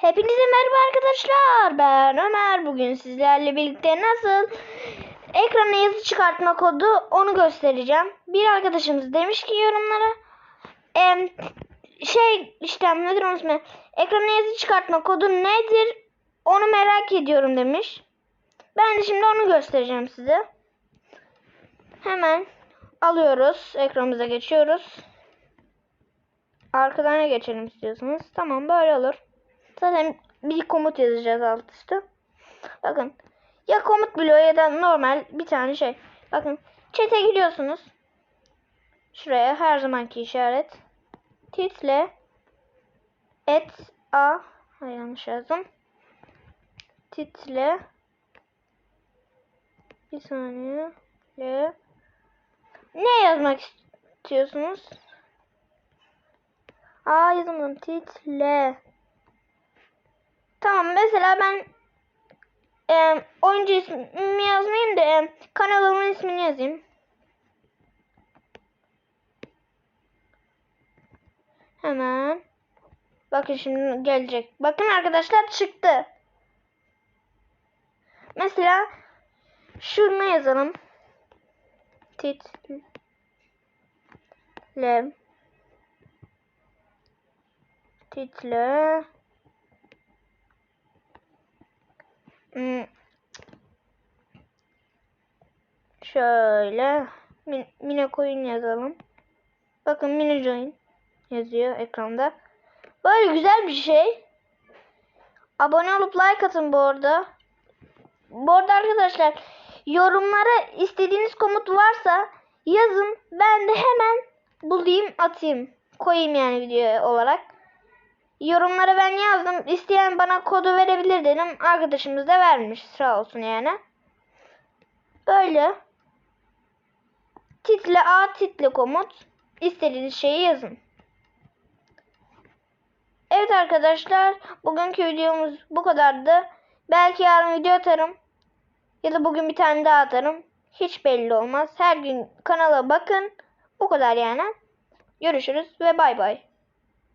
Hepinize merhaba arkadaşlar. Ben Ömer. Bugün sizlerle birlikte nasıl ekrana yazı çıkartma kodu onu göstereceğim. Bir arkadaşımız demiş ki yorumlara em, şey işte nedir onun ismi? Ekrana yazı çıkartma kodu nedir? Onu merak ediyorum demiş. Ben de şimdi onu göstereceğim size. Hemen alıyoruz. Ekranımıza geçiyoruz. Arkadan geçelim istiyorsanız. Tamam böyle olur. Zaten bir komut yazacağız alt üstü. Bakın. Ya komut bloğu ya da normal bir tane şey. Bakın. Chat'e giriyorsunuz. Şuraya her zamanki işaret. Title et a Hayır, yanlış yazdım. Title bir saniye. Le. Ne yazmak istiyorsunuz? Aa yazamadım. Title. Tamam mesela ben e, oyuncu ismimi yazmayayım da e, kanalımın ismini yazayım. Hemen. Bakın şimdi gelecek. Bakın arkadaşlar çıktı. Mesela şunu yazalım. Title title Şöyle min, mine coin yazalım. Bakın mini join yazıyor ekranda. Böyle güzel bir şey. Abone olup like atın bu arada. Bu arada arkadaşlar yorumlara istediğiniz komut varsa yazın. Ben de hemen bulayım atayım. Koyayım yani video olarak. Yorumlara ben yazdım. İsteyen bana kodu verebilir dedim. Arkadaşımız da vermiş. Sağ olsun yani. Böyle. Title A title komut. İstediğiniz şeyi yazın. Evet arkadaşlar. Bugünkü videomuz bu kadardı. Belki yarın video atarım. Ya da bugün bir tane daha atarım. Hiç belli olmaz. Her gün kanala bakın. Bu kadar yani. Görüşürüz ve bay bay.